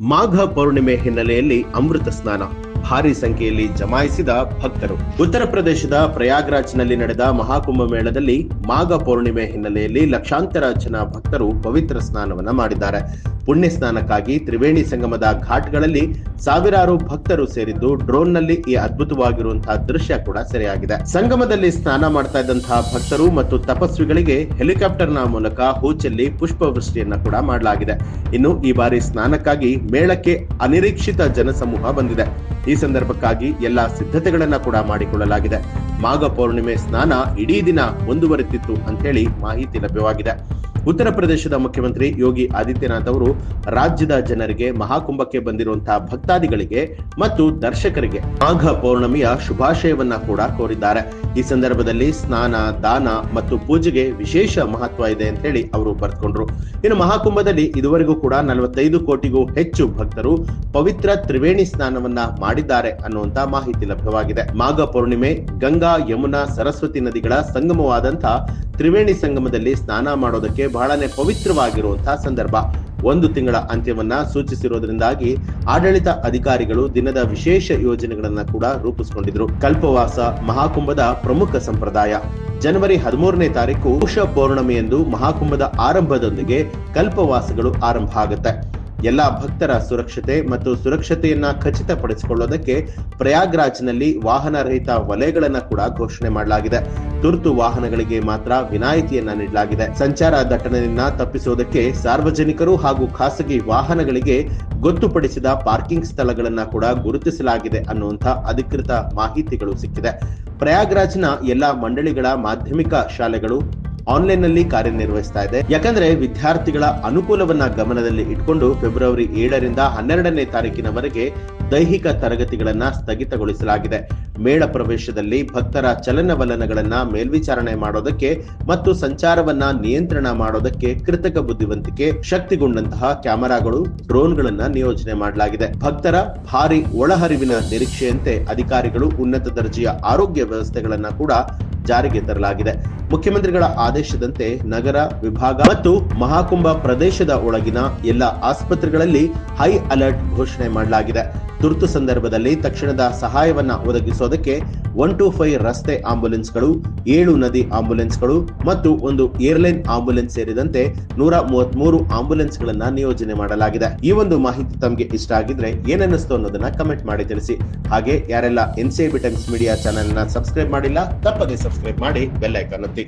ಮಾಘ ಪೌರ್ಣಿಮೆ ಹಿನ್ನೆಲೆಯಲ್ಲಿ ಅಮೃತ ಸ್ನಾನ. ಭಾರಿ ಸಂಖ್ಯೆಯಲ್ಲಿ ಜಮಾಯಿಸಿದ ಭಕ್ತರು. ಉತ್ತರ ಪ್ರದೇಶದ ಪ್ರಯಾಗ್ರಾಜ್ನಲ್ಲಿ ನಡೆದ ಮಹಾಕುಂಭ ಮೇಳದಲ್ಲಿ ಮಾಘ ಪೌರ್ಣಿಮೆ ಹಿನ್ನೆಲೆಯಲ್ಲಿ ಲಕ್ಷಾಂತರ ಜನ ಭಕ್ತರು ಪವಿತ್ರ ಸ್ನಾನವನ್ನ ಮಾಡಿದ್ದಾರೆ. ಪುಣ್ಯ ಸ್ನಾನಕ್ಕಾಗಿ ತ್ರಿವೇಣಿ ಸಂಗಮದ ಘಾಟ್ಗಳಲ್ಲಿ ಸಾವಿರಾರು ಭಕ್ತರು ಸೇರಿದ್ದು ಡ್ರೋನ್ನಲ್ಲಿ ಈ ಅದ್ಭುತವಾಗಿರುವಂತಹ ದೃಶ್ಯ ಕೂಡ ಸೆರೆಯಾಗಿದೆ. ಸಂಗಮದಲ್ಲಿ ಸ್ನಾನ ಮಾಡ್ತಾ ಇದ್ದಂತಹ ಭಕ್ತರು ಮತ್ತು ತಪಸ್ವಿಗಳಿಗೆ ಹೆಲಿಕಾಪ್ಟರ್ನ ಮೂಲಕ ಹೂಚಲ್ಲಿ ಪುಷ್ಪವೃಷ್ಟಿಯನ್ನ ಕೂಡ ಮಾಡಲಾಗಿದೆ. ಇನ್ನು ಈ ಬಾರಿ ಸ್ನಾನಕ್ಕಾಗಿ ಮೇಳಕ್ಕೆ ಅನಿರೀಕ್ಷಿತ ಜನಸಮೂಹ ಬಂದಿದೆ. ಈ ಸಂದರ್ಭಕ್ಕಾಗಿ ಎಲ್ಲಾ ಸಿದ್ಧತೆಗಳನ್ನ ಕೂಡ ಮಾಡಿಕೊಳ್ಳಲಾಗಿದೆ. ಮಾಘ ಪೌರ್ಣಿಮೆ ಸ್ನಾನ ಇಡೀ ದಿನ ಮುಂದುವರೆತಿತ್ತು ಅಂತ ಹೇಳಿ ಮಾಹಿತಿ ಲಭ್ಯವಾಗಿದೆ. ಉತ್ತರ ಪ್ರದೇಶದ ಮುಖ್ಯಮಂತ್ರಿ ಯೋಗಿ ಆದಿತ್ಯನಾಥ್ ಅವರು ರಾಜ್ಯದ ಜನರಿಗೆ ಮಹಾಕುಂಭಕ್ಕೆ ಬಂದಿರುವಂತಹ ಭಕ್ತಾದಿಗಳಿಗೆ ಮತ್ತು ದರ್ಶಕರಿಗೆ ಮಾಘ ಪೌರ್ಣಮಿಯ ಶುಭಾಶಯವನ್ನ ಕೂಡ ಕೋರಿದ್ದಾರೆ. ಈ ಸಂದರ್ಭದಲ್ಲಿ ಸ್ನಾನ, ದಾನ ಮತ್ತು ಪೂಜೆಗೆ ವಿಶೇಷ ಮಹತ್ವ ಇದೆ ಅಂತ ಹೇಳಿ ಅವರು ಬರೆದುಕೊಂಡ್ರು ಇನ್ನು ಮಹಾಕುಂಭದಲ್ಲಿ ಇದುವರೆಗೂ ಕೂಡ ನಲವತ್ತೈದು ಕೋಟಿಗೂ ಹೆಚ್ಚು ಭಕ್ತರು ಪವಿತ್ರ ತ್ರಿವೇಣಿ ಸ್ನಾನವನ್ನ ಮಾಡಿದ್ದಾರೆ ಅನ್ನುವಂತ ಮಾಹಿತಿ ಲಭ್ಯವಾಗಿದೆ. ಮಾಘ ಪೌರ್ಣಿಮೆ, ಗಂಗಾ, ಯಮುನಾ, ಸರಸ್ವತಿ ನದಿಗಳ ಸಂಗಮವಾದಂತಹ ತ್ರಿವೇಣಿ ಸಂಗಮದಲ್ಲಿ ಸ್ನಾನ ಮಾಡೋದಕ್ಕೆ ಬಹಳನೇ ಪವಿತ್ರವಾಗಿರುವಂತಹ ಸಂದರ್ಭ. ಒಂದು ತಿಂಗಳ ಅಂತ್ಯವನ್ನ ಸೂಚಿಸಿರೋದ್ರಿಂದಾಗಿ ಆಡಳಿತ ಅಧಿಕಾರಿಗಳು ದಿನದ ವಿಶೇಷ ಯೋಜನೆಗಳನ್ನ ಕೂಡ ರೂಪಿಸಿಕೊಂಡಿದ್ರು. ಕಲ್ಪವಾಸ ಮಹಾಕುಂಭದ ಪ್ರಮುಖ ಸಂಪ್ರದಾಯ. ಜನವರಿ ಹದಿಮೂರನೇ ತಾರೀಕು ಪೌಷ ಪೌರ್ಣಮಿಯಂದು ಮಹಾಕುಂಭದ ಆರಂಭದೊಂದಿಗೆ ಕಲ್ಪವಾಸಗಳು ಆರಂಭ ಆಗುತ್ತೆ. ಎಲ್ಲಾ ಭಕ್ತರ ಸುರಕ್ಷತೆ ಮತ್ತು ಸುರಕ್ಷತೆಯನ್ನ ಖಚಿತಪಡಿಸಿಕೊಳ್ಳೋದಕ್ಕೆ ಪ್ರಯಾಗ್ರಾಜ್ನಲ್ಲಿ ವಾಹನ ರಹಿತ ವಲಯಗಳನ್ನ ಕೂಡ ಘೋಷಣೆ ಮಾಡಲಾಗಿದೆ. ತುರ್ತು ವಾಹನಗಳಿಗೆ ಮಾತ್ರ ವಿನಾಯಿತಿಯನ್ನ ನೀಡಲಾಗಿದೆ. ಸಂಚಾರ ದಟ್ಟಣೆಯನ್ನ ತಪ್ಪಿಸುವುದಕ್ಕೆ ಸಾರ್ವಜನಿಕರು ಹಾಗೂ ಖಾಸಗಿ ವಾಹನಗಳಿಗೆ ಗೊತ್ತುಪಡಿಸಿದ ಪಾರ್ಕಿಂಗ್ ಸ್ಥಳಗಳನ್ನ ಕೂಡ ಗುರುತಿಸಲಾಗಿದೆ ಅನ್ನುವಂಥ ಅಧಿಕೃತ ಮಾಹಿತಿಗಳು ಸಿಕ್ಕಿದೆ. ಪ್ರಯಾಗ್ರಾಜ್ನ ಎಲ್ಲಾ ಮಂಡಳಿಗಳ ಮಾಧ್ಯಮಿಕ ಶಾಲೆಗಳು ಆನ್ಲೈನ್ನಲ್ಲಿ ಕಾರ್ಯನಿರ್ವಹಿಸ್ತಾ ಇದೆ. ಯಾಕಂದ್ರೆ ವಿದ್ಯಾರ್ಥಿಗಳ ಅನುಕೂಲವನ್ನ ಗಮನದಲ್ಲಿ ಇಟ್ಕೊಂಡು ಫೆಬ್ರವರಿ ಏಳರಿಂದ ಹನ್ನೆರಡನೇ ತಾರೀಕಿನವರೆಗೆ ದೈಹಿಕ ತರಗತಿಗಳನ್ನ ಸ್ಥಗಿತಗೊಳಿಸಲಾಗಿದೆ. ಮೇಳ ಪ್ರವೇಶದಲ್ಲಿ ಭಕ್ತರ ಚಲನವಲನಗಳನ್ನ ಮೇಲ್ವಿಚಾರಣೆ ಮಾಡೋದಕ್ಕೆ ಮತ್ತು ಸಂಚಾರವನ್ನ ನಿಯಂತ್ರಣ ಮಾಡೋದಕ್ಕೆ ಕೃತಕ ಬುದ್ಧಿವಂತಿಕೆ, ಶಕ್ತಿಗೊಂಡಂತಹ ಕ್ಯಾಮೆರಾಗಳು, ಡ್ರೋನ್ಗಳನ್ನ ನಿಯೋಜನೆ ಮಾಡಲಾಗಿದೆ. ಭಕ್ತರ ಭಾರಿ ಒಳಹರಿವಿನ ನಿರೀಕ್ಷೆಯಂತೆ ಅಧಿಕಾರಿಗಳು ಉನ್ನತ ದರ್ಜೆಯ ಆರೋಗ್ಯ ವ್ಯವಸ್ಥೆಗಳನ್ನ ಕೂಡ ಜಾರಿಗೆ ತರಲಾಗಿದೆ. ಮುಖ್ಯಮಂತ್ರಿಗಳ ಆದೇಶದಂತೆ ನಗರ ವಿಭಾಗ ಮತ್ತು ಮಹಾಕುಂಭ ಪ್ರದೇಶದ ಒಳಗಿನ ಎಲ್ಲ ಆಸ್ಪತ್ರೆಗಳಲ್ಲಿ ಹೈ ಅಲರ್ಟ್ ಘೋಷಣೆ ಮಾಡಲಾಗಿದೆ. ತುರ್ತು ಸಂದರ್ಭದಲ್ಲಿ ತಕ್ಷಣದ ಸಹಾಯವನ್ನ ಒದಗಿಸೋದಕ್ಕೆ ಒನ್ ಟು ಫೈವ್ ರಸ್ತೆ ಆಂಬ್ಯುಲೆನ್ಸ್ಗಳು ಏಳು ನದಿ ಆಂಬ್ಯುಲೆನ್ಸ್ಗಳು ಮತ್ತು ಒಂದು ಏರ್ಲೈನ್ ಆಂಬ್ಯುಲೆನ್ಸ್ ಸೇರಿದಂತೆ ನೂರ ಮೂವತ್ಮೂರು ಆಂಬ್ಯುಲೆನ್ಸ್ಗಳನ್ನ ನಿಯೋಜನೆ ಮಾಡಲಾಗಿದೆ. ಈ ಒಂದು ಮಾಹಿತಿ ತಮಗೆ ಇಷ್ಟ ಆಗಿದ್ರೆ ಏನನ್ನಿಸ್ತು ಅನ್ನೋದನ್ನ ಕಮೆಂಟ್ ಮಾಡಿ ತಿಳಿಸಿ. ಹಾಗೆ ಯಾರೆಲ್ಲ N C B Times Media ಚಾನೆಲ್ನ ಸಬ್ಸ್ಕ್ರೈಬ್ ಮಾಡಿಲ್ಲ, ತಪ್ಪದೆ ಸಬ್ಸ್ಕ್ರೈಬ್ ಮಾಡಿ ಬೆಲ್ ಐಕಾನ್ ಒತ್ತಿ.